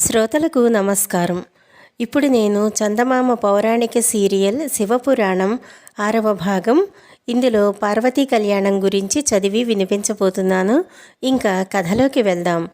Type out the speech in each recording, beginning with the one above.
శ్రోతలకు నమస్కారం. ఇప్పుడు నేను చందమామ పౌరాణిక సీరియల్ శివపురాణం ఆరవ భాగం. ఇందులో పార్వతీ కళ్యాణం గురించి చదివి వినిపించబోతున్నాను. ఇంకా కథలోకి వెళ్దాం.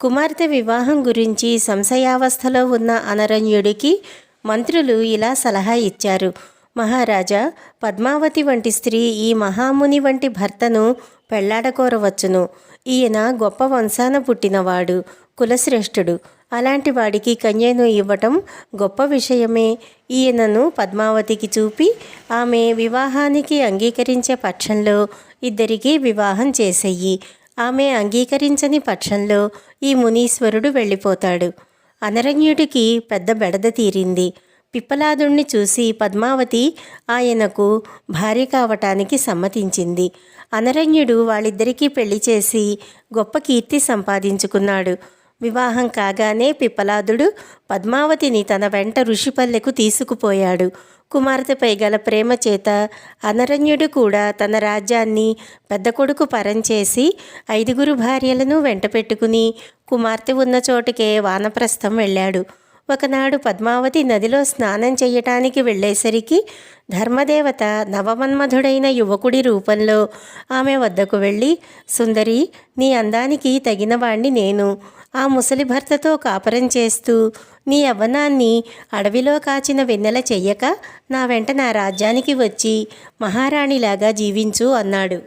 కుమార్తె వివాహం గురించి సంశయావస్థలో ఉన్న అనరణ్యుడికి మంత్రులు ఇలా సలహా ఇచ్చారు. మహారాజా పద్మావతి వంటి స్త్రీ ఈ మహాముని వంటి భర్తను పెళ్ళాడకోరవచ్చును. ఈయన గొప్ప వంశాన పుట్టినవాడు. కులశ్రేష్ఠుడు. అలాంటి వాడికి కన్యను ఇవ్వటం గొప్ప విషయమే. ఈయనను పద్మావతికి చూపి ఆమె వివాహానికి అంగీకరించే పక్షంలో ఇద్దరికీ వివాహం చేసేయి. ఆమె అంగీకరించని పక్షంలో ఈ మునీశ్వరుడు వెళ్ళిపోతాడు. అనరణ్యుడికి పెద్ద బెడద తీరింది. పిప్పలాదుణ్ణి చూసి పద్మావతి ఆయనకు భార్య కావటానికి సమ్మతించింది. అనరణ్యుడు వాళ్ళిద్దరికీ పెళ్ళి చేసి గొప్ప కీర్తి సంపాదించుకున్నాడు. వివాహం కాగానే పిప్పలాదుడు పద్మావతిని తన వెంట ఋషిపల్లెకు తీసుకుపోయాడు. కుమార్తెపై గల ప్రేమ చేత అనరణ్యుడు కూడా తన రాజ్యాన్ని పెద్ద కొడుకు పరంచేసి ఐదుగురు భార్యలను వెంట పెట్టుకుని కుమార్తె ఉన్న చోటుకే వానప్రస్థం వెళ్ళాడు. ఒకనాడు పద్మావతి నదిలో స్నానం చేయటానికి వెళ్ళేసరికి ధర్మదేవత నవమన్మధుడైన యువకుడి రూపంలో ఆమె వద్దకు వెళ్ళి సుందరి నీ అందానికి తగినవాణ్ణి నేను. ఆ ముసలి భర్తతో కాపురం చేస్తూ నీ యవ్వనాన్ని అడవిలో కాచిన వెన్నెల చెయ్యక నా వెంట నా రాజ్యానికి వచ్చి మహారాణిలాగా జీవించు అన్నాడు.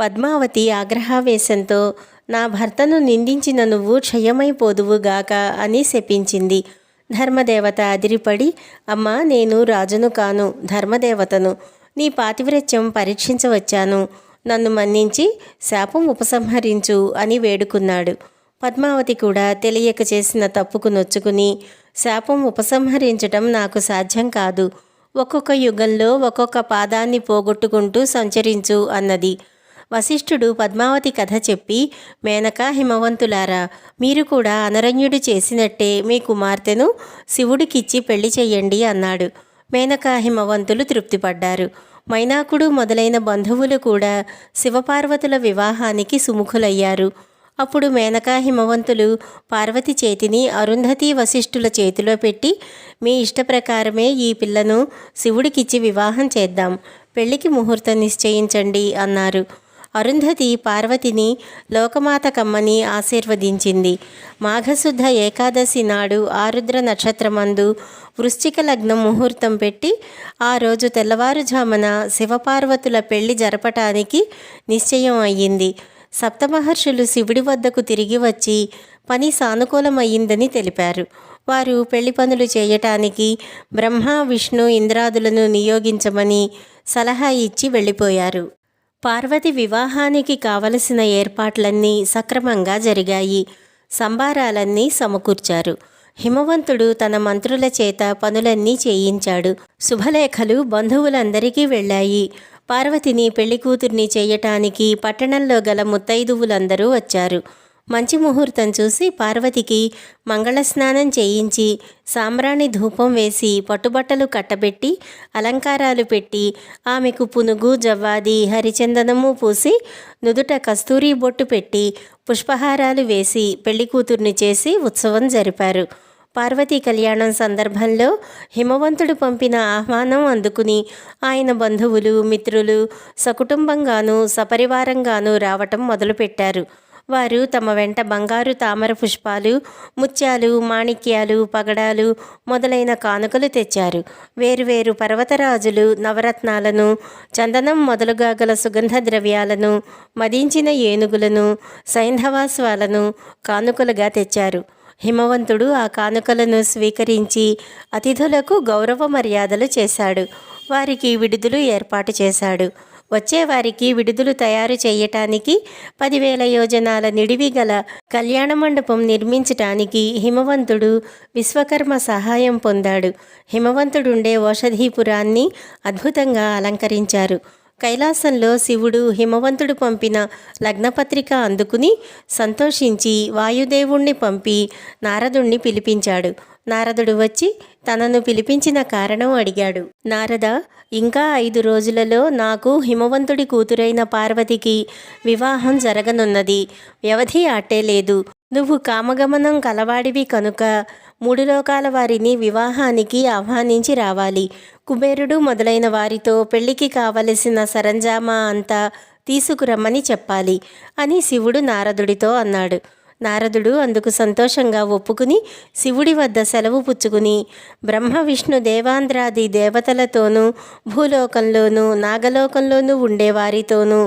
పద్మావతి ఆగ్రహావేశంతో నా భర్తను నిందించిన నువ్వు క్షయమైపోదువుగాక అని శపించింది. ధర్మదేవత అదిరిపడి అమ్మా నేను రాజును కాను ధర్మదేవతను. నీ పాతివ్రత్యం పరీక్షించవచ్చాను. నన్ను మన్నించి శాపం ఉపసంహరించు అని వేడుకున్నాడు. పద్మావతి కూడా తెలియక చేసిన తప్పుకు నొచ్చుకుని శాపం ఉపసంహరించటం నాకు సాధ్యం కాదు. ఒక్కొక్క యుగంలో ఒక్కొక్క పాదాన్ని పోగొట్టుకుంటూ సంచరించు అన్నది. వశిష్ఠుడు పద్మావతి కథ చెప్పి మేనక హిమవంతులారా మీరు కూడా అనరణ్యుడు చేసినట్టే మీ కుమార్తెను శివుడికిచ్చి పెళ్ళి చెయ్యండి అన్నాడు. మేనక హిమవంతులు తృప్తిపడ్డారు. మైనాకుడు మొదలైన బంధువులు కూడా శివపార్వతుల వివాహానికి సుముఖులయ్యారు. అప్పుడు మేనకా హిమవంతులు పార్వతి చేతిని అరుంధతి వశిష్ఠుల చేతిలో పెట్టి మీ ఇష్ట ప్రకారమే ఈ పిల్లను శివుడికిచ్చి వివాహం చేద్దాం. పెళ్ళికి ముహూర్తం నిశ్చయించండి అన్నారు. అరుంధతి పార్వతిని లోకమాత కమ్మని ఆశీర్వదించింది. మాఘశుద్ధ ఏకాదశి నాడు ఆరుద్ర నక్షత్రమందు వృశ్చిక లగ్నం ముహూర్తం పెట్టి ఆ రోజు తెల్లవారుజామున శివపార్వతుల పెళ్ళి జరపటానికి నిశ్చయం అయ్యింది. సప్తమహర్షులు శివుడి వద్దకు తిరిగి వచ్చి పని సానుకూలమయ్యిందని తెలిపారు. వారు పెళ్ళి పనులు చేయటానికి బ్రహ్మ విష్ణు ఇంద్రాదులను నియోగించమని సలహా ఇచ్చి వెళ్ళిపోయారు. పార్వతి వివాహానికి కావలసిన ఏర్పాట్లన్నీ సక్రమంగా జరిగాయి. సంబారాలన్నీ సమకూర్చారు. హిమవంతుడు తన మంత్రుల చేత పనులన్నీ చేయించాడు. శుభలేఖలు బంధువులందరికీ వెళ్ళాయి. పార్వతిని పెళ్ళి కూతుర్ని చేయటానికి పట్టణంలో గల ముత్తైదువులందరూ వచ్చారు. మంచి ముహూర్తం చూసి పార్వతికి మంగళ స్నానం చేయించి సాంబ్రాణి ధూపం వేసి పట్టుబట్టలు కట్టబెట్టి అలంకారాలు పెట్టి ఆమెకు పునుగు జవ్వాది హరిచందనము పూసి నుదుట కస్తూరి బొట్టు పెట్టి పుష్పహారాలు వేసి పెళ్ళి కూతుర్ని చేసి ఉత్సవం జరిపారు. పార్వతీ కళ్యాణం సందర్భంలో హిమవంతుడు పంపిన ఆహ్వానం అందుకుని ఆయన బంధువులు మిత్రులు సకుటుంబంగాను సపరివారంగాను రావటం మొదలుపెట్టారు. వారు తమ వెంట బంగారు తామర పుష్పాలు ముత్యాలు మాణిక్యాలు పగడాలు మొదలైన కానుకలు తెచ్చారు. వేరువేరు పర్వతరాజులు నవరత్నాలను చందనం మొదలుగా గల సుగంధ ద్రవ్యాలను మదించిన ఏనుగులను సైంధవాస్వాలను కానుకలుగా తెచ్చారు. హిమవంతుడు ఆ కానుకలను స్వీకరించి అతిథులకు గౌరవ మర్యాదలు చేశాడు. వారికి విడుదలు ఏర్పాటు చేశాడు. వచ్చేవారికి విడుదలు తయారు చేయటానికి పదివేల యోజనాల నిడివి గల కళ్యాణ మండపం నిర్మించటానికి హిమవంతుడు విశ్వకర్మ సహాయం పొందాడు. హిమవంతుడుండే ఓషధీపురాన్ని అద్భుతంగా అలంకరించారు. కైలాసంలో శివుడు హిమవంతుడు పంపిన లగ్నపత్రిక అందుకుని సంతోషించి వాయుదేవుణ్ణి పంపి నారదుణ్ణి పిలిపించాడు. నారదుడు వచ్చి తనను పిలిపించిన కారణం అడిగాడు. నారద ఇంకా ఐదు రోజులలో నాకు హిమవంతుడి కూతురైన పార్వతికి వివాహం జరగనున్నది. వ్యవధి ఆటే లేదు. నువ్వు కామగమనం కలవాడివి కనుక మూడు లోకాల వారిని వివాహానికి ఆహ్వానించి రావాలి. కుబేరుడు మొదలైన వారితో పెళ్ళికి కావలసిన సరంజామా అంతా తీసుకురమ్మని చెప్పాలి అని శివుడు నారదుడితో అన్నాడు. నారదుడు అందుకు సంతోషంగా ఒప్పుకుని శివుడి వద్ద సెలవు పుచ్చుకుని బ్రహ్మ విష్ణు దేవాంధ్రాది దేవతలతోనూ భూలోకంలోనూ నాగలోకంలోనూ ఉండేవారితోనూ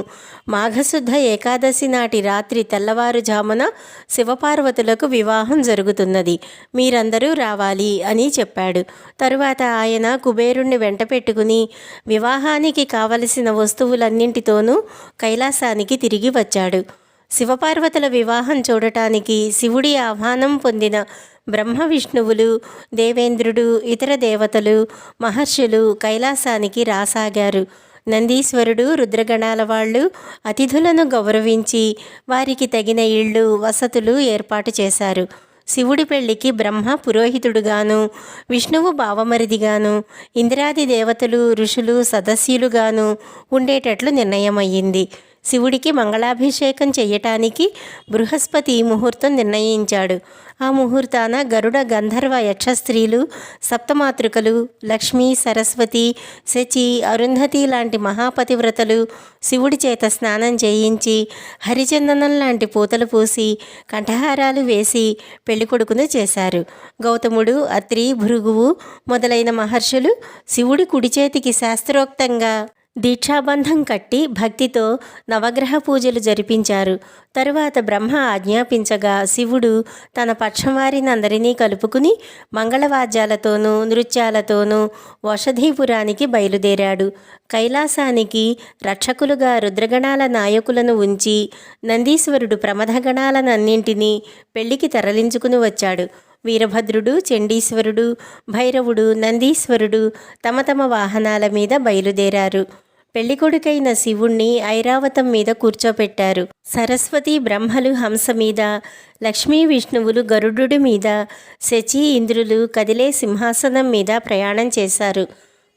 మాఘశుద్ధ ఏకాదశి నాటి రాత్రి తెల్లవారుజామున శివపార్వతులకు వివాహం జరుగుతున్నది. మీరందరూ రావాలి అని చెప్పాడు. తరువాత ఆయన కుబేరుణ్ణి వెంట పెట్టుకుని వివాహానికి కావలసిన వస్తువులన్నింటితోనూ కైలాసానికి తిరిగి వచ్చాడు. శివపార్వతుల వివాహం చూడటానికి శివుడి ఆహ్వానం పొందిన బ్రహ్మ విష్ణువులు దేవేంద్రుడు ఇతర దేవతలు మహర్షులు కైలాసానికి రాసాగారు. నందీశ్వరుడు రుద్రగణాల వాళ్ళు అతిథులను గౌరవించి వారికి తగిన ఇళ్ళు వసతులు ఏర్పాటు చేశారు. శివుడి పెళ్ళికి బ్రహ్మ పురోహితుడుగాను విష్ణువు భావమరిదిగాను ఇంద్రాది దేవతలు ఋషులు సదస్యులుగాను ఉండేటట్లు నిర్ణయమయ్యింది. శివుడికి మంగళాభిషేకం చేయటానికి బృహస్పతి ముహూర్తం నిర్ణయించాడు. ఆ ముహూర్తాన గరుడ గంధర్వ యక్షస్త్రీలు సప్తమాతృకలు లక్ష్మీ సరస్వతి శచి అరుంధతి లాంటి మహాపతివ్రతలు శివుడి చేత స్నానం చేయించి హరిచందనం లాంటి పూతలు పూసి కంఠహారాలు వేసి పెళ్ళికొడుకును చేశారు. గౌతముడు అత్రి భృగువు మొదలైన మహర్షులు శివుడి కుడి చేతికి శాస్త్రోక్తంగా దీక్షాబంధం కట్టి భక్తితో నవగ్రహ పూజలు జరిపించారు. తరువాత బ్రహ్మ ఆజ్ఞాపించగా శివుడు తన పక్షం వారినందరినీ కలుపుకుని మంగళవాద్యాలతోనూ నృత్యాలతోనూ వషధీపురానికి బయలుదేరాడు. కైలాసానికి రక్షకులుగా రుద్రగణాల నాయకులను ఉంచి నందీశ్వరుడు ప్రమథగణాలనన్నింటినీ పెళ్ళికి తరలించుకుని వచ్చాడు. వీరభద్రుడు చండీశ్వరుడు భైరవుడు నందీశ్వరుడు తమ తమ వాహనాల మీద బయలుదేరారు. పెళ్ళికొడుకైన శివుణ్ణి ఐరావతం మీద కూర్చోపెట్టారు. సరస్వతి బ్రహ్మలు హంస మీద లక్ష్మీ విష్ణువులు గరుడు మీద శచి ఇంద్రులు కదిలే సింహాసనం మీద ప్రయాణం చేశారు.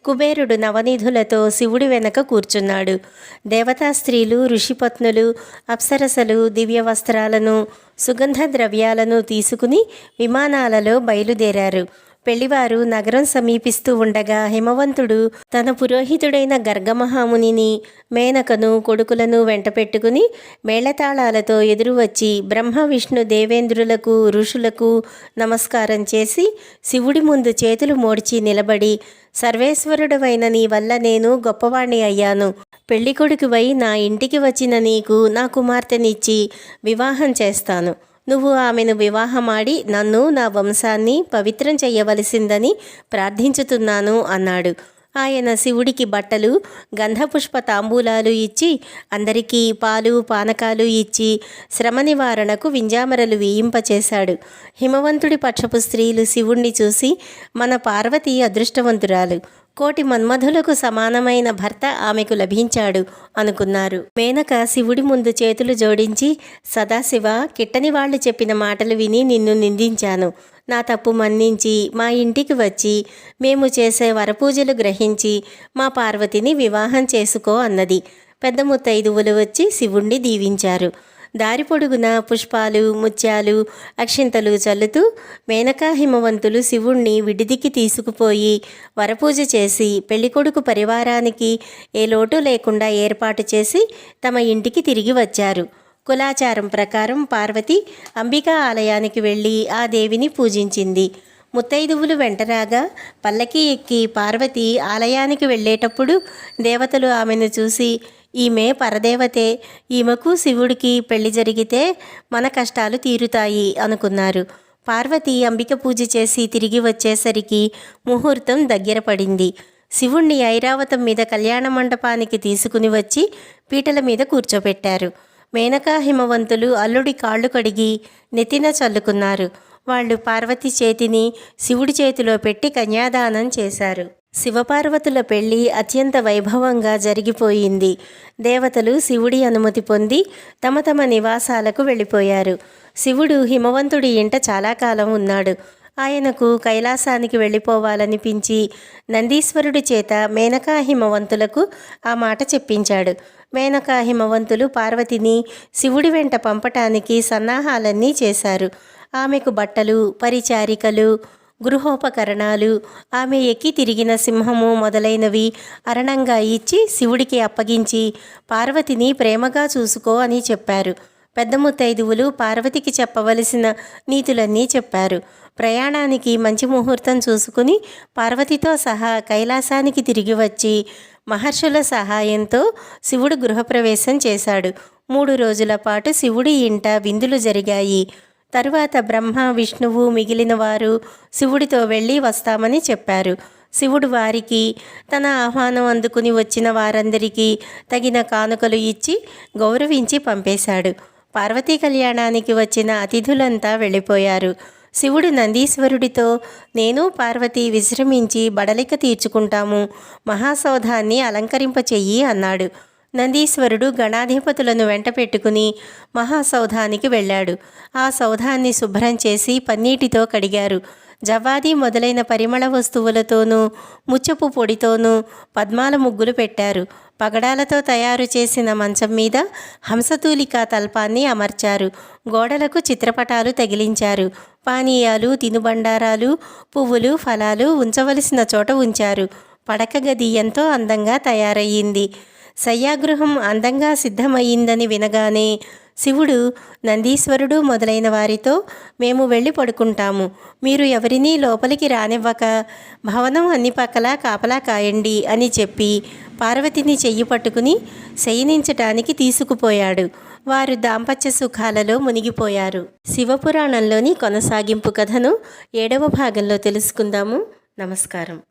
కుబేరుడు నవనిధులతో శివుడి వెనక కూర్చున్నాడు. దేవతా స్త్రీలు ఋషిపత్నులు అప్సరసలు దివ్య వస్త్రాలను సుగంధ ద్రవ్యాలను తీసుకుని విమానాలలో బయలుదేరారు. పెళ్ళివారు నగరం సమీపిస్తూ ఉండగా హిమవంతుడు తన పురోహితుడైన గర్గమహామునిని మేనకను కొడుకులను వెంటపెట్టుకుని మేళతాళాలతో ఎదురు వచ్చి బ్రహ్మ విష్ణు దేవేంద్రులకు ఋషులకు నమస్కారం చేసి శివుడి ముందు చేతులు మోడ్చి నిలబడి సర్వేశ్వరుడవైన నీ వల్ల నేను గొప్పవాణ్ణి అయ్యాను. పెళ్ళికొడుకువై నా ఇంటికి వచ్చిన నీకు నా కుమార్తెనిచ్చి వివాహం చేస్తాను. నువ్వు ఆమెను వివాహమాడి నన్ను నా వంశాన్ని పవిత్రం చేయవలసిందని ప్రార్థించుతున్నాను అన్నాడు. ఆయన శివుడికి బట్టలు గంధపుష్ప తాంబూలాలు ఇచ్చి అందరికీ పాలు పానకాలు ఇచ్చి శ్రమ నివారణకు వింజామరలు వేయింపచేశాడు. హిమవంతుడి పక్షపు స్త్రీలు శివుణ్ణి చూసి మన పార్వతి అదృష్టవంతురాలు. కోటి మన్మధులకు సమానమైన భర్త ఆమెకు లభించాడు అనుకున్నారు. మేనక శివుడి ముందు చేతులు జోడించి సదాశివ కిట్టని వాళ్ళు చెప్పిన మాటలు విని నిన్ను నిందించాను. నా తప్పు మన్నించి మా ఇంటికి వచ్చి మేము చేసే వరపూజలు గ్రహించి మా పార్వతిని వివాహం చేసుకో అన్నది. పెద్ద ముత్తైదువులు వచ్చి శివుణ్ణి దీవించారు. దారి పొడుగున పుష్పాలు ముత్యాలు అక్షింతలు చల్లుతూ మేనకా హిమవంతులు శివుణ్ణి విడిదికి తీసుకుపోయి వరపూజ చేసి పెళ్ళికొడుకు పరివారానికి ఏ లోటు లేకుండా ఏర్పాటు చేసి తమ ఇంటికి తిరిగి వచ్చారు. కులాచారం ప్రకారం పార్వతి అంబికా ఆలయానికి వెళ్ళి ఆ దేవిని పూజించింది. ముత్తైదువులు వెంటరాగా పల్లకి ఎక్కి పార్వతి ఆలయానికి వెళ్ళేటప్పుడు దేవతలు ఆమెను చూసి ఈమె పరదేవతే. ఈమెకు శివుడికి పెళ్ళి జరిగితే మన కష్టాలు తీరుతాయి అనుకున్నారు. పార్వతి అంబిక పూజ చేసి తిరిగి వచ్చేసరికి ముహూర్తం దగ్గర పడింది. శివుణ్ణి ఐరావతం మీద కళ్యాణ మండపానికి తీసుకుని వచ్చి పీటల మీద కూర్చోబెట్టారు మేనకా హిమవంతులు అల్లుడి కాళ్ళు కడిగి నెత్తిన చల్లుకున్నారు. వాళ్ళు పార్వతి చేతిని శివుడి చేతిలో పెట్టి కన్యాదానం చేశారు. శివపార్వతుల పెళ్ళి అత్యంత వైభవంగా జరిగిపోయింది. దేవతలు శివుడి అనుమతి పొంది తమ తమ నివాసాలకు వెళ్ళిపోయారు. శివుడు హిమవంతుడి ఇంట చాలా కాలం ఉన్నాడు. ఆయనకు కైలాసానికి వెళ్ళిపోవాలనిపించి నందీశ్వరుడి చేత మేనకా హిమవంతులకు ఆ మాట చెప్పించాడు. మేనకా హిమవంతులు పార్వతిని శివుడి వెంట పంపటానికి సన్నాహాలన్నీ చేశారు. ఆమెకు బట్టలు పరిచారికలు గృహోపకరణాలు. ఆమె ఎక్కి తిరిగిన సింహము మొదలైనవి అరణంగా ఇచ్చి శివుడికి అప్పగించి పార్వతిని ప్రేమగా చూసుకో అని చెప్పారు. పెద్ద ముత్తైదువులు పార్వతికి చెప్పవలసిన నీతులన్నీ చెప్పారు. ప్రయాణానికి మంచి ముహూర్తం చూసుకుని పార్వతితో సహా కైలాసానికి తిరిగి వచ్చి మహర్షుల సహాయంతో శివుడు గృహప్రవేశం చేశాడు. మూడు రోజుల పాటు శివుడి ఇంట విందులు జరిగాయి. తరువాత బ్రహ్మ విష్ణువు మిగిలిన వారు శివుడితో వెళ్ళి వస్తామని చెప్పారు. శివుడు వారికి తన ఆహ్వానం అందుకుని వచ్చిన వారందరికీ తగిన కానుకలు ఇచ్చి గౌరవించి పంపేశాడు. పార్వతీ కళ్యాణానికి వచ్చిన అతిథులంతా వెళ్ళిపోయారు. శివుడు నందీశ్వరుడితో నేను పార్వతి విశ్రమించి బడలిక తీర్చుకుంటాము. మహాసౌధాన్ని అలంకరింపచెయ్యి అన్నాడు. నందీశ్వరుడు గణాధిపతులను వెంట పెట్టుకుని మహాసౌధానికి వెళ్ళాడు. ఆ సౌధాన్ని శుభ్రం చేసి పన్నీటితో కడిగారు. జవాది మొదలైన పరిమళ వస్తువులతోనూ ముచ్చపు పొడితోనూ పద్మాల ముగ్గులు పెట్టారు. పగడాలతో తయారు చేసిన మంచం మీద హంసతూలికా తల్పాన్ని అమర్చారు. గోడలకు చిత్రపటాలు తగిలించారు. పానీయాలు తినుబండారాలు పువ్వులు ఫలాలు ఉంచవలసిన చోట ఉంచారు. పడక గది ఎంతో అందంగా తయారయ్యింది. శయ్యాగృహం అందంగా సిద్ధమయ్యిందని వినగానే శివుడు నందీశ్వరుడు మొదలైన వారితో మేము వెళ్ళి పడుకుంటాము. మీరు ఎవరినీ లోపలికి రానివ్వక భవనం అన్ని పక్కలా కాపలా కాయండి అని చెప్పి పార్వతిని చెయ్యి పట్టుకుని శయనించటానికి తీసుకుపోయాడు. వారు దాంపత్య సుఖాలలో మునిగిపోయారు. శివపురాణంలోని కొనసాగింపు కథను ఏడవ భాగంలో తెలుసుకుందాము. నమస్కారం.